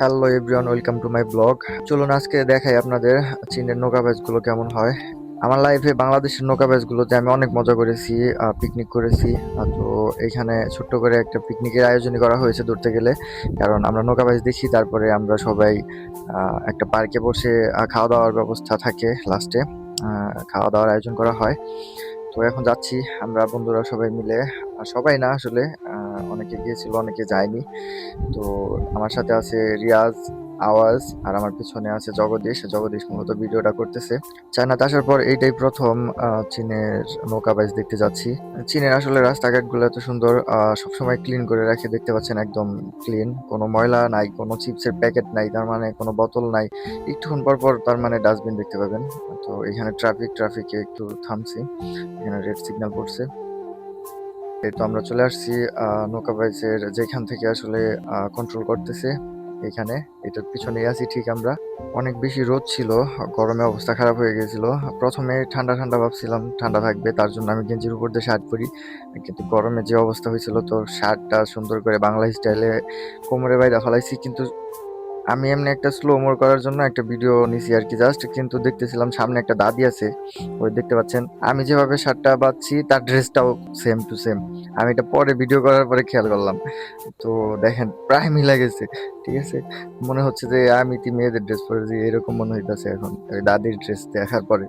Hello everyone welcome to my blog চলুন আজকে দেখাই আপনাদের চীনের নৌকা গুলো কেমন হয়। আমার লাইফে বাংলাদেশের নৌকা গুলোতে আমি অনেক মজা করেছি পিকনিক করেছি। তো এখানে ছোট্ট করে একটা পিকনিকের আয়োজন করা হয়েছে ধরতে গেলে। কারণ আমরা নৌকা বাইচ দেখি, তারপরে আমরা সবাই একটা পার্কে বসে খাওয়া দাওয়ার ব্যবস্থা থাকে লাস্টে খাওয়া দাওয়ার আয়োজন করা হয়। তো এখন যাচ্ছি, আমরা বন্ধুরা সবাই মিলে সবাই না আসলে অনেকে গিয়েছিল, অনেকে যায়নি। তো আমার সাথে আছে রিয়াজ, আওয়াজ, আর আমার পিছনে আছে জগদীশ। জগদীশ মূলত ভিডিওটা করতেছে। চায়নাতে আসার পর এইটাই প্রথম চীনের নৌকা বাইচ দেখতে যাচ্ছি। চীনের আসলে রাস্তাঘাটগুলো এত সুন্দর সবসময় ক্লিন করে রাখে, দেখতে পাচ্ছেন একদম ক্লিন। কোনো ময়লা নাই, কোনো চিপসের প্যাকেট নাই, তার মানে কোনো বোতল নাই। একটুক্ষণ পর পর তার মানে ডাস্টবিন দেখতে পাবেন। তো এখানে ট্রাফিক, ট্রাফিকে একটু থামছি। এখানে রেড সিগন্যাল পড়ছে। এই তো আমরা চলে আসছি নৌকা বাইচের যেখান থেকে আসলে কন্ট্রোল করতেছে এখানে। এটার পিছনে আছি ঠিক আমরা। অনেক বেশি রোদ ছিল, গরমে অবস্থা খারাপ হয়ে গেছিল। প্রথমে ঠান্ডা ঠান্ডা ভাবছিলাম, ঠান্ডা থাকবে, তার জন্য আমি গেঞ্জির উপর দিয়ে শার্ট পরি। কিন্তু গরমে যে অবস্থা হয়েছিল, তো শার্টটা সুন্দর করে বাংলা স্টাইলে কোমরে বাইরে ফলাইছি, কিন্তু আমি এমনি একটা স্লো মোর করার জন্য একটা ভিডিও নিছি আর কি জাস্ট কিন্তু দেখতেছিলাম সামনে একটা দাদি আছে, ওই দেখতে পাচ্ছেন। আমি যেভাবে শার্টটা বাঁধছি, তার ড্রেসটাও সেম টু সেম আমি এটা পরে ভিডিও করার পরে খেয়াল করলাম। তো দেখেন, প্রায় মিলে গেছে। ঠিক আছে? মনে হচ্ছে যে আমি তি মেয়েদের ড্রেস পরেছি এরকম মনে হইতেছে এখন। দাদির ড্রেস দেখার পরে।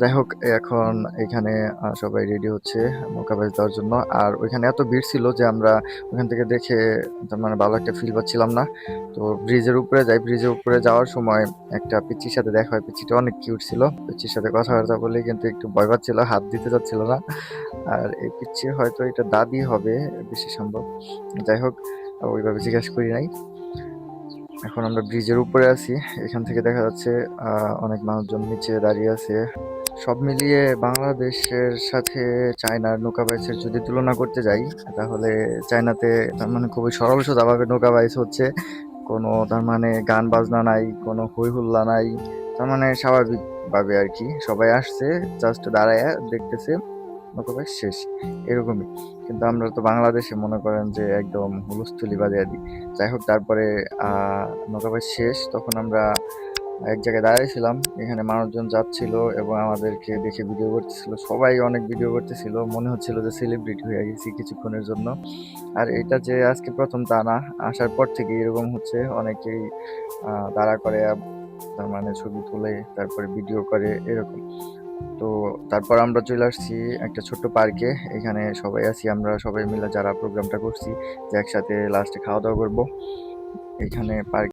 যাই হোক, এখন এখানে সবাই রেডি হচ্ছে মোকাবেশ দেওয়ার জন্য। আর ওইখানে এত ভিড় ছিল যে আমরা ওখান থেকে দেখে মানে ভালো একটা ফিল পাচ্ছিলাম না। তো ব্রিজের উপরে যাই, ব্রিজের উপরে যাওয়ার সময় একটা পিচির সাথে দেখা হয়। পিচিটা অনেক কিউট ছিল। পিচির সাথে কথাবার্তা বলে কিন্তু একটু ভয় পাচ্ছিল, হাত দিতে চাচ্ছিল না। আর এই পিচ্ছি হয়তো এটা দাদি হবে, বেশি সম্ভব। যাই হোক, ওইভাবে জিজ্ঞেস করি নাই। এখন আমরা ব্রিজের উপরে আছি। এখান থেকে দেখা যাচ্ছে অনেক মানুষজন নিচে দাঁড়িয়ে আছে। সব মিলিয়ে বাংলাদেশের সাথে চায়নার নৌকা বাইচের যদি তুলনা করতে যাই, তাহলে চায়নাতে তার মানে খুবই সরল সোজাভাবে নৌকা বাইচ হচ্ছে। কোনো তার মানে গান বাজনা নাই, কোনো হই হুল্লা নাই। তার মানে স্বাভাবিকভাবে আর কি, সবাই আসছে জাস্ট দাঁড়ায় দেখতেছে। নৌকা শেষ, এরকমই। কিন্তু আমরা তো বাংলাদেশে মনে করেন যে একদম হুলস্থুলি বাজিয়ে দিই। যাই হোক, তারপরে নৌকা শেষ, তখন আমরা এক জায়গায় দাঁড়িয়েছিলাম। এখানে মানুষজন যাচ্ছিল এবং আমাদেরকে দেখে ভিডিও করতেছিল। সবাই অনেক ভিডিও করতেছিল। মনে হচ্ছিল যে সেলিব্রিটি হয়ে গেছি কিছুক্ষণের জন্য। আর এটা যে আজকে প্রথম তা না, আসার পর থেকে এরকম হচ্ছে। অনেকেই দাঁড়া করে, তার মানে ছবি তুলে, তারপরে ভিডিও করে, এরকম। তো তারপর আমরা চলে আসছি একটা ছোট্ট পার্কে। এখানে সবাই আছি, আমরা সবাই মিলে যারা প্রোগ্রামটা করছি যে একসাথে লাস্টে খাওয়া দাওয়া করব। এখানে পার্ক